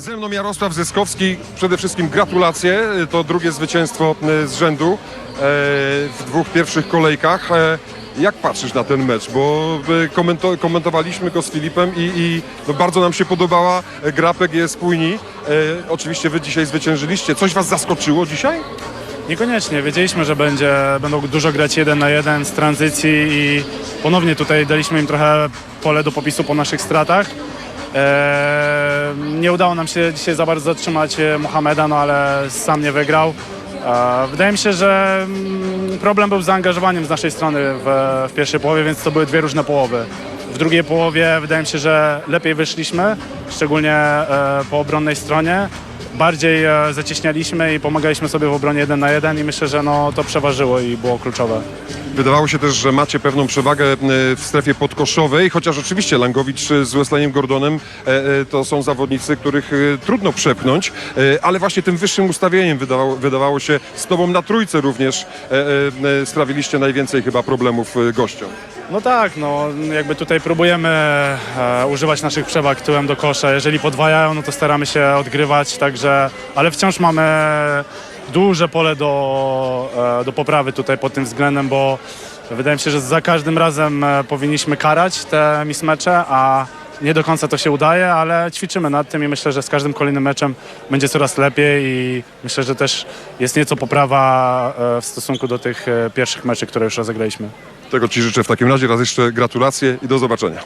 Ze mną Jarosław Zyskowski. Przede wszystkim gratulacje. To drugie zwycięstwo e, z rzędu e, w dwóch pierwszych kolejkach. E, Jak patrzysz na ten mecz? Bo komento, komentowaliśmy go z Filipem i, i no bardzo nam się podobała gra PGE Spójni. E, Oczywiście wy dzisiaj zwyciężyliście. Coś was zaskoczyło dzisiaj? Niekoniecznie. Wiedzieliśmy, że będzie, będą dużo grać jeden na jeden z tranzycji i ponownie tutaj daliśmy im trochę pole do popisu po naszych stratach. Eee, nie udało nam się dzisiaj za bardzo zatrzymać e, Mohameda, no ale sam nie wygrał. Eee, wydaje mi się, że mm, problem był z zaangażowaniem z naszej strony w, w pierwszej połowie, więc to były dwie różne połowy. W drugiej połowie wydaje mi się, że lepiej wyszliśmy, szczególnie e, po obronnej stronie bardziej e, zacieśnialiśmy i pomagaliśmy sobie w obronie jeden na jeden i myślę, że no, to przeważyło i było kluczowe. Wydawało się też, że macie pewną przewagę e, w strefie podkoszowej, chociaż oczywiście Langowicz z Wesleyaniem Gordonem e, e, to są zawodnicy, których e, trudno przepchnąć, e, ale właśnie tym wyższym ustawieniem wydawało, wydawało się z tobą na trójce również e, e, sprawiliście najwięcej chyba problemów e, gościom. No tak, no jakby tutaj próbujemy e, używać naszych przewag tyłem do kosza. Jeżeli podwajają, no to staramy się odgrywać, także, ale wciąż mamy duże pole do, e, do poprawy tutaj pod tym względem, bo wydaje mi się, że za każdym razem e, powinniśmy karać te mismecze, a nie do końca to się udaje, ale ćwiczymy nad tym i myślę, że z każdym kolejnym meczem będzie coraz lepiej i myślę, że też jest nieco poprawa e, w stosunku do tych pierwszych meczy, które już rozegraliśmy. Tego Ci życzę w takim razie. Raz jeszcze gratulacje i do zobaczenia.